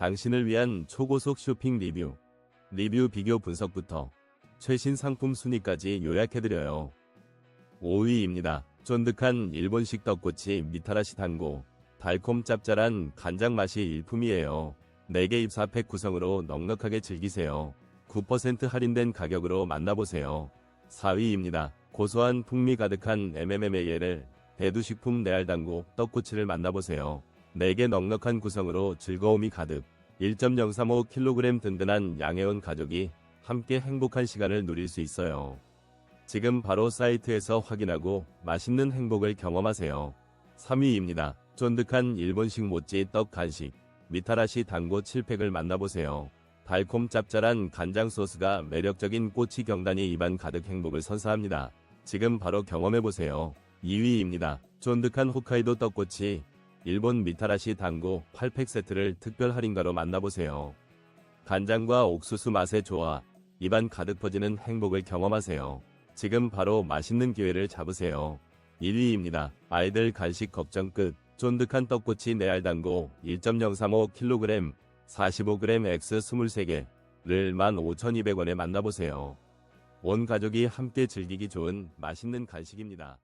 당신을 위한 초고속 쇼핑 리뷰, 리뷰 비교 분석부터 최신 상품 순위까지 요약해드려요. 5위입니다. 쫀득한 일본식 떡꼬치 미타라시 단고, 달콤 짭짤한 간장 맛이 일품이에요. 4개 입사팩 구성으로 넉넉하게 즐기세요. 9% 할인된 가격으로 만나보세요. 4위입니다. 고소한 풍미 가득한 MMMAL 대두식품 레알당고 떡꼬치를 만나보세요. 4개 넉넉한 구성으로 즐거움이 가득 1.035kg 든든한 양해원 가족이 함께 행복한 시간을 누릴 수 있어요. 지금 바로 사이트에서 확인하고 맛있는 행복을 경험하세요. 3위입니다. 쫀득한 일본식 모찌 떡 간식 미타라시 단고 7팩을 만나보세요. 달콤 짭짤한 간장 소스가 매력적인 꼬치 경단이 입안 가득 행복을 선사합니다. 지금 바로 경험해보세요. 2위입니다. 쫀득한 홋카이도 떡꼬치 일본 미타라시 단고 8팩 세트를 특별 할인가로 만나보세요. 간장과 옥수수 맛의 조화, 입안 가득 퍼지는 행복을 경험하세요. 지금 바로 맛있는 기회를 잡으세요. 1위입니다. 아이들 간식 걱정 끝. 쫀득한 떡꼬치 내알단고 1.035kg 45g X 23개를 15,200원에 만나보세요. 온 가족이 함께 즐기기 좋은 맛있는 간식입니다.